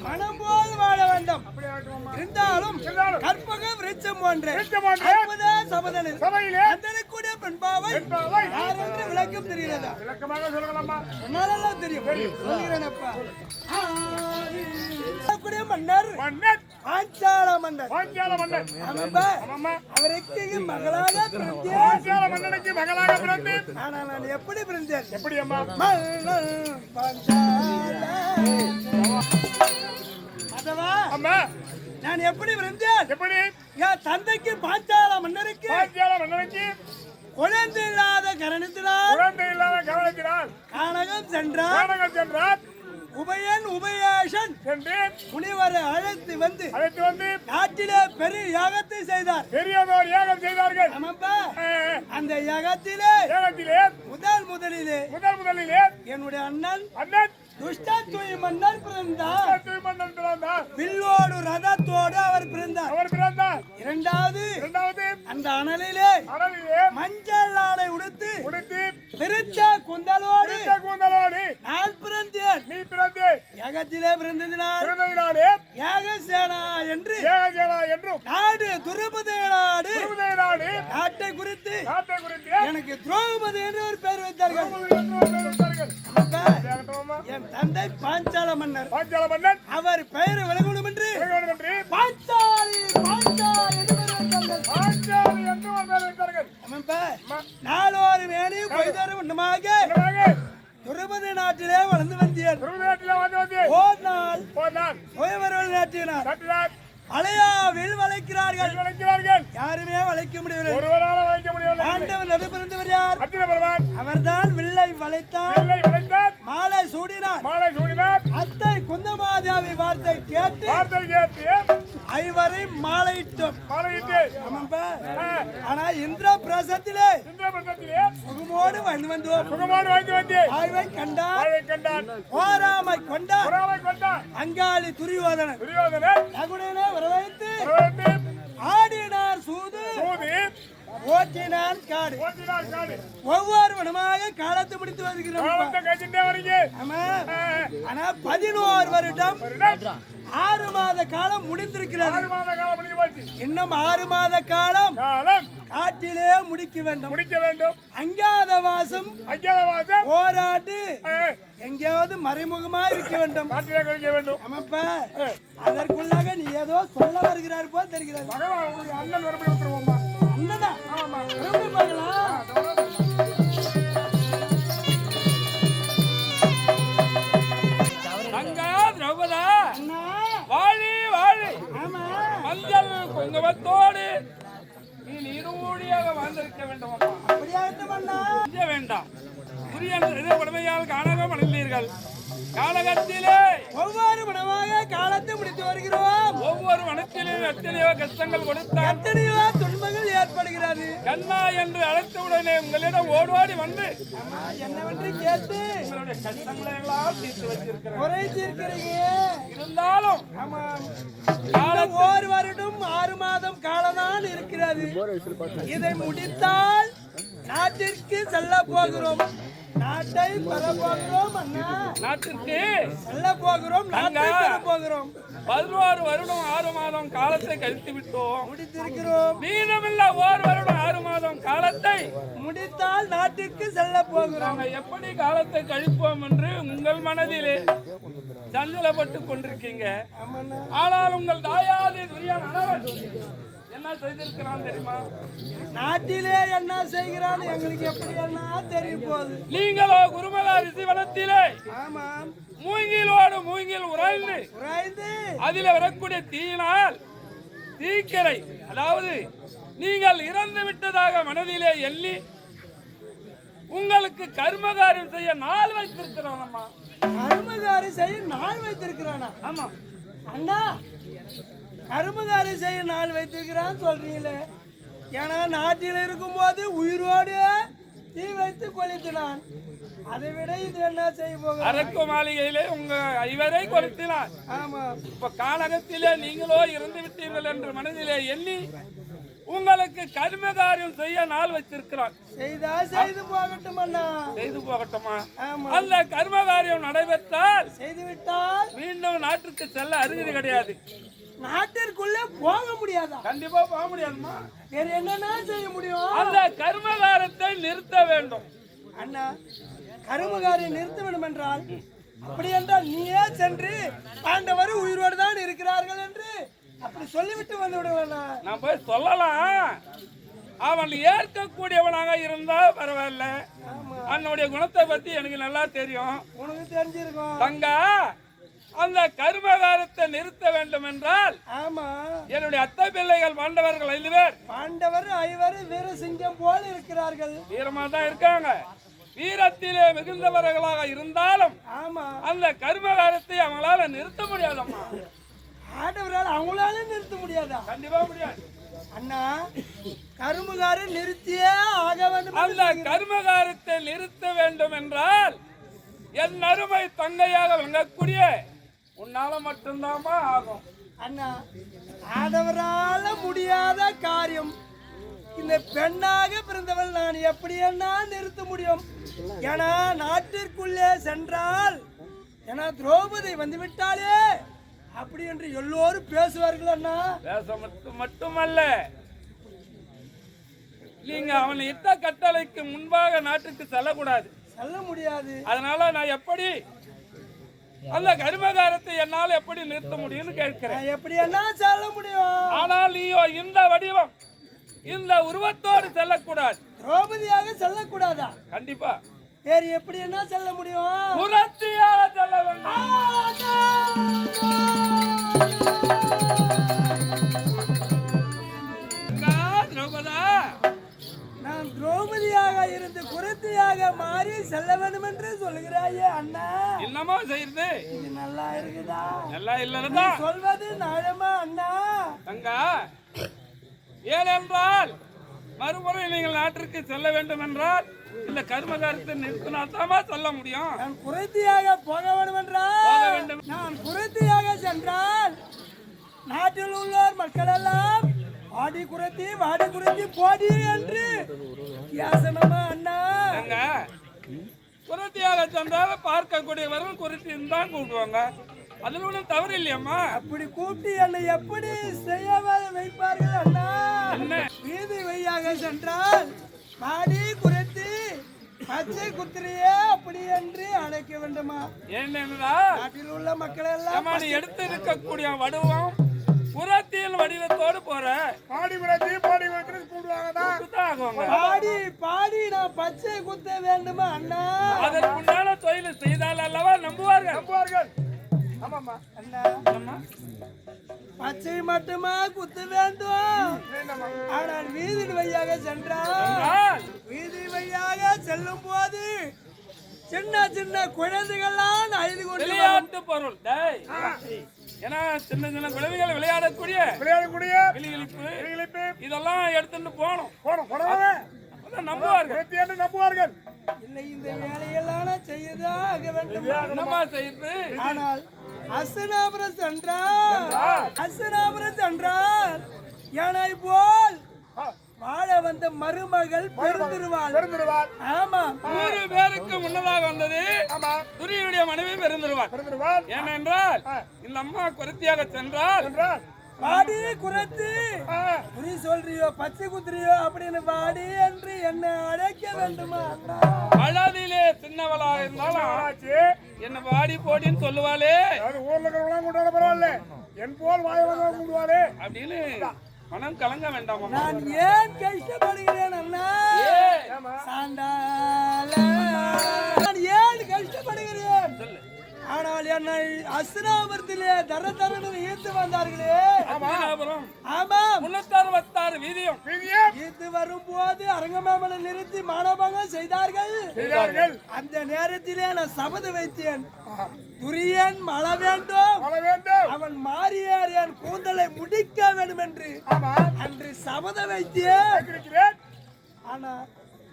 மனம் போல் வாழ வேண்டும். இருந்தாலும். கற்பக விருட்சம் போன்ற. சபதனில் சபையிலே அந்தனக்கூடிய பெண்பாவை பெண்பாவை யாரென்று விளக்கம் தெரிகிறதா? விளக்கமாக சொல்லலாமா சொன்னாலெல்லாம் தெரியும். மன்னர். மன்னன் பாஞ்சால மன்னர் பாஞ்சால ஆமாம்மா அவருக்கு மகளாக பிறந்தேன். பாஞ்சால மன்னனுக்கு மகளாக பிறந்து ஆனால் நான் எப்படி பிறந்தேன்? எப்படி அம்மா? பாஞ்சால. அம்மா. நான் எப்படி பிறந்தேன்? எப்படி? என் தந்தைக்கு பாஞ்சால மன்னருக்கு பாஞ்சால மன்னனுக்கு குழந்தை இல்லாத கரணத்தினால் குழந்தை இல்லாத கவனிக்கிறார் கானகம் சென்றார். கானகம் சென்றார். உபயன் உபயேஷன் சென்று முனிவரை அழைத்து வந்து அழைத்து வந்து நாட்டிலே பெரிய யாகத்தை செய்தார். பெரியதோர் யாகம் செய்தார்கள். ஆமாப்பா. அந்த யாகத்திலே யாகத்திலே முதல் முதலிலே முதல் முதலிலே என்னுடைய அண்ணன் அண்ணன் துஷ்ட தூய் மன்னர் பிறந்தார் மன்னன் பிறந்தார். வில்லோடு ரதத்தோடு அவர் பிறந்தார். அவர் பிறந்தார். இரண்டாவது இரண்டாவது அந்த அனலிலே அடலிலே மஞ்சள் ஆடை உடுத்து உடுத்தி பிரித்த குந்தலோடு கூந்தலோடு நான் பிறந்தேன். நீ பிறந்து யாகத்திலே பிறந்ததினால் பிறந்ததினாலே யாகசேனா என்று ஏகஜேலா என்றும் நாடு துருபதி நாடு திருமதி நாடு நாட்டை குறித்து நாட்டை குறித்து எனக்கு துரோபதி என்று ஒரு பெயர் வைத்தார்கள். என் தந்தை பாஞ்சால மன்னர். பாஞ்சால மன்னன் அவர் பெயர் விலகணும் என்று பாஞ்சாலி பாஞ்சாலி நாளொரு மேனி பொய்தரும் என்னவாக? துருபதி நாட்டிலே வளர்ந்து வந்தேன். திருமதி நாட்டிலே வந்து வந்து ஓர் நாள் சுயவர்கள் நாட்டினார். அலையாவில் வளைக்கிறார்கள். யாருமே வளைக்க முடியவில்லை. ஆண்டவன் நடுபிறந்தவர் யார்? அவர்தான் வில்லை வளைத்தார். மாலை சூடினார். மாலை சூடினார். அத்தை குந்தமாதேவி வார்த்தை கேட்டு வார்த்தை கேட்டு ஐவரை மாலையிட்டோம். மாலையிட்டு. ஆனா இந்திர பிரசத்திலே இந்த பக்கத்திலே சுகமோடு வந்து வந்தோம். சுகமான வாங்கி வந்து ஆய்வை கண்டார். வாழை கண்டான் போராமை கொண்டார். கொண்டான் அங்காளி துரியோதனன். துரியோதனன். நகுடனை வரவைத்து ஓட்டினான் காடு. ஓட்டினார் காடு. ஒவ்வொரு வனமாக காலத்தை முடித்து வருகிறோம். ஆமா. ஆனா பதினோரு வருடம் ஆறு மாத காலம் முடிந்திருக்கிறது. இன்னும் ஆறு மாத காலம் காட்டிலே முடிக்க வேண்டும். முடிக்க வேண்டும். அங்காத வாசம் அஞ்சாதவாசம் போராட்டு எங்கேயாவது மறைமுகமா இருக்க வேண்டும். கழிக்க வேண்டும். ஆமாப்பா அதற்குள்ளாக நீ ஏதோ சொல்ல வருகிறார் போல் தெரிகிறது. அண்ணன் வரப்படி பார்க்கலாம். வாழி ஆமா. மஞ்சள் குங்குமத்தோடு நீ வாழ்ந்திருக்க வேண்டும்? உரிய கொடுமையால் காணக மணிந்தீர்கள் காலகத்திலே ஒவ்வொரு வனமாக காலத்தை முடித்து வருகிறோம். ஒவ்வொரு வனத்திலும் எத்தனையோ கஷ்டங்கள் கொடுத்தார் எத்தனையோ துன்பங்கள் ஏற்படுகிறது. கண்ணா என்று அழைத்தவுடனே உங்களிடம் ஓடோடி வந்து என்னவென்று கேட்டு உங்களுடைய கஷ்டங்களை எல்லாம் தீர்த்து வச்சிருக்கிறேன் குறை தீர்க்கிறீங்க இருந்தாலும் காலம் ஒரு வருடம் ஆறு மாதம் காலம்தான் இருக்கிறது. இதை முடித்தால் நாட்டிற்கு செல்ல போகிறோம். நாட்டை பெற போகிறோம் அண்ணா. நாட்டிற்கு செல்ல போகிறோம். நாட்டை அண்ணா. பெற போகிறோம். பதினோரு வருடம் ஆறு மாதம் காலத்தை கழித்து விட்டோம். முடித்திருக்கிறோம். மீதமில்ல ஓர் வருடம் ஆறு மாதம் காலத்தை முடித்தால் நாட்டிற்கு செல்ல போகிறோம். எப்படி காலத்தை கழிப்போம் என்று உங்கள் மனதிலே சஞ்சலப்பட்டு கொண்டிருக்கீங்க. ஆனால் உங்கள் தாயாதி துரியான் என்ன செய்திருக்கிறான் தெரியுமா? நாட்டிலே என்ன செய்கிறான்னு எங்களுக்கு எப்படி என்ன தெரிய போகுது? நீங்களோ குருமலா ரிசிவனத்திலே ஆமாம் மூங்கிலோடு மூங்கில் உராய்ந்து குறைந்து அதில் வரக்கூடிய தீயினால் தீக்கரை அதாவது நீங்கள் இறந்து விட்டதாக மனதிலே எண்ணி உங்களுக்கு கர்மகாரியம் செய்ய நாள் வைத்திருக்கிறோம் அம்மா கருமகாரி செய்ய நாள் வைத்திருக்கிறானா? ஆமா. அண்ணா கருமகாரி செய்ய நாள் வைத்திருக்கிறான்னு சொல்றீங்களே. ஏன்னா நாட்டில் இருக்கும்போது உயிரோடு தீ வைத்து கொளுத்தினான். அதை விட இது என்ன செய்ய போக அரக்கு மாளிகையிலே உங்க ஐவரை கொடுத்தினார் ஆமா. இப்ப காலகத்திலே நீங்களோ இறந்து விட்டீர்கள் என்று மனதிலே எண்ணி உங்களுக்கு கர்ம காரியம் செய்ய நாள் வச்சிருக்கிறான் செய்தா செய்து போகட்டும் அண்ணா. செய்து போகட்டுமா? ஆமா. அந்த கர்ம காரியம் நடைபெற்றால் செய்து விட்டால் மீண்டும் நாட்டுக்கு செல்ல அருகதி கிடையாது. நாட்டிற்குள்ளே போக முடியாதா? கண்டிப்பா போக முடியாதுமா வேற என்னன்னா செய்ய முடியும்? அந்த கர்மகாரத்தை நிறுத்த வேண்டும். அண்ணா கருமகாரை நிறுத்த வேண்டும் என்றால் அப்படி என்றால் நீயே சென்று பாண்டவர் உயிரோடு தான் இருக்கிறார்கள் என்று அப்படி சொல்லிவிட்டு வந்து விடுவேண்ணா நான் போய் சொல்லலாம். அவன் ஏற்கக்கூடியவனாக இருந்தா பரவாயில்ல. அவனுடைய குணத்தை பத்தி எனக்கு நல்லா தெரியும். உனக்கு தெரிஞ்சிருக்கும். தங்கா அந்த கர்மகாரத்தை நிறுத்த வேண்டும் என்றால் ஆமா. என்னுடைய அத்தை பிள்ளைகள் பாண்டவர்கள் ஐந்து பேர் பாண்டவர் ஐவர் வீர சிங்கம் போல் இருக்கிறார்கள். வீரமா தான் இருக்காங்க. வீரத்திலே மிகுந்தவர்களாக இருந்தாலும் ஆமா. அந்த கர்மகாரத்தை அவங்களால நிறுத்த முடியாதம்மா. ஆண்டவரால் அவங்களால நிறுத்த முடியாதா? கண்டிப்பா முடியாது. அண்ணா கரும்புகாரை நிறுத்தியே ஆக வேண்டும் அந்த கர்மகாரத்தை நிறுத்த வேண்டும் என்றால் என் அருமை தங்கையாக விளங்கக்கூடிய உன்னால மட்டும்தாம்மா ஆகும். அண்ணா ஆடவரால முடியாத காரியம். இந்த பெண்ணாக பிறந்தவள் நான் எப்படி என்ன நிறுத்த முடியும்? ஏன்னா நாட்டிற்குள்ளே சென்றால் ஏன்னா திரௌபதி வந்து விட்டாலே அப்படி என்று எல்லோரும் பேசுவார்கள் அண்ணா. பேச மட்டும் மட்டுமல்ல. நீங்க அவனை இட்ட கட்டளைக்கு முன்பாக நாட்டுக்கு செல்லக்கூடாது. சொல்ல முடியாது. அதனால நான் எப்படி அந்த கர்மகாரத்தை என்னால் எப்படி நிறுத்த முடியும்னு கேட்கிறேன். எப்படி என்ன சொல்ல முடியும்? ஆனால் நீயோ இந்த வடிவம் இந்த உருவத்தோடு செல்லக்கூடாது. திரௌபதியாக செல்லக்கூடாதா? கண்டிப்பா. வேறு எப்படி என்ன செல்ல முடியும்? புரட்சியாக செல்ல வேண்டும். மாறி செல்ல வேண்டும் என்று சொல்கிறாயே அண்ணா. என்னமோ செய்யுது இது நல்லா இருக்குதா? நல்லா இல்லைன்னா சொல்வது நியாயமா அண்ணா? தங்கா ஏனென்றால் மறுமுறை நீங்கள் நாட்டிற்கு செல்ல வேண்டும் என்றால் இந்த கர்மகாரத்தை நிறுத்தினாத்தாமா சொல்ல முடியும். நான் குரத்தியாக போக வேண்டும். என்றால். நான் குரத்தியாக சென்றால் நாட்டில் உள்ளோர் மக்கள் எல்லாம் ஆடி குரத்தி வாடி குரத்தி போடி என்று. யாசனமா அண்ணா. குரத்தியாக சென்றால் பார்க்கக்கூடியவர்கள் குறித்து தான் கூப்பிடுவாங்க. அதில் ஒன்றும் தவறு இல்லையம்மா. அப்படி கூப்பிட்டு என்னை எப்படி செய்ய வைப்பார்கள் அண்ணா? என்ன? வீதி வழியாக சென்றால் பாடி குறைத்து பச்சை குத்திரையே அப்படி என்று அழைக்க வேண்டுமா? ஏனென்றா நாட்டில் உள்ள மக்கள் எல்லாம் எடுத்து இருக்கக்கூடிய வடிவம் புறத்தியல் வடிவத்தோடு போற. பாடி விடத்தி பாடி அப்படித்தான் ஆகுவாங்க பாடி பாடி நான் பச்சை குத்த வேண்டுமா அண்ணா? அதற்குண்டான தொழில் செய்தால் அல்லவா நம்புவார்கள். நம்புவார்கள். ஆமாம்மா. அண்ணா. அம்மா, பச்சை மட்டுமா குத்த வேண்டும்? ஆனால் வீதி வழியாக சென்றால்? வீதி வழியாக செல்லும் போது சின்ன சின்ன குழந்தைகள்லாம் அழுது கொண்டு பொருள். ஏன்னா சின்ன சின்ன குழந்தைகள் விளையாடக்கூடிய விளையாடக்கூடிய விழிப்பு இழிப்பு இதெல்லாம் எடுத்துட்டு போகணும். போடுவாங்க அப்பதான் நம்புவார்கள். நம்புவார்கள். இல்லை இந்த வேலையெல்லாம் செய்யதான் ஆக வேண்டும். என்னம்மா செய்யுது ஆனால் அசனாபுரம் சென்றால் அசனாபுரம் சென்றால் போல் வாழ வந்த மருமகள் பெருந்திருவாள். பெருந்துருவார் ஆமா. நூறு பேருக்கு முன்னதாக வந்தது. ஆமா. துரியனுடைய மனைவி பெருந்துருவார் பெருந்துருவார் ஏனென்றால் இந்த அம்மா குருத்தியாக சென்றால் பாடி குறைத்து. ஆ, குறி சொல்றியோ பச்சை குத்துறியோ அப்படின்னு பாடி என்று என்னை அழைக்க வேண்டுமா? அழாதிலே சின்னவளாக இருந்தாலும் ஆச்சு என்ன வாடி போடின்னு சொல்லுவாளே. ஊர்ல இருக்கிறவங்களாம் கொண்டாட பரவாயில்ல. என் போல் வாய கூடுவாரு அப்படின்னு மனம் கலங்க வேண்டாமா நான் ஏன் கஷ்டப்படுகிறேன் அண்ணா? சாண்டால நான் ஏன் கஷ்டப்படுகிறேன்? சொல்லு. ஆனால் என்னை அசுராபுரத்திலே தர தரன்னு ஈர்த்து வந்தார்களே. ஆமா. முன்னூத்தி வீதியும். விதியே ஈர்த்து வரும்போது அரங்கமாமலை நிறுத்தி மானபங்கம் செய்தார்கள். செய்தார்கள். அந்த நேரத்திலே நான் சபதம் வைத்தேன். துரியன் மழ வேண்டும். வர வேண்டும். சபதம் வைத்தேன் இருக்கிறேன் ஆனா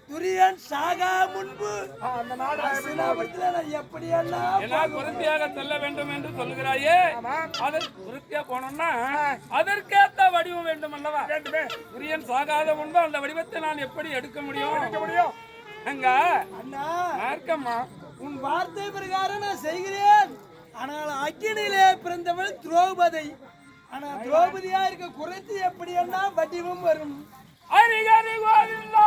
துரியன் சாகா முன்பு அந்த நாடு நான் எப்படி ஏன்னா குருத்தியாக செல்ல வேண்டும் என்று சொல்லுகிறாயே. அதற்கு குருத்தியா போனோம்னா அதற்கேத்த வடிவம் வேண்டும் அல்லவா? குரியன் சாகாத முன்பு அந்த வடிவத்தை நான் எப்படி எடுக்க முடியும்? இருக்க முடியும். அங்க அண்ணா நான் இருக்கம்மா உன் வார்த்தை பிரகாரம் நான் செய்கிறேன். ஆனால் அக்கினியிலே பிறந்தவள் திரௌபதி. ஆனா திரௌபதியா இருக்க குறைச்சி எப்படி எல்லாம் வடிவம் வரும்? ஹரிஹரி கோவிந்தா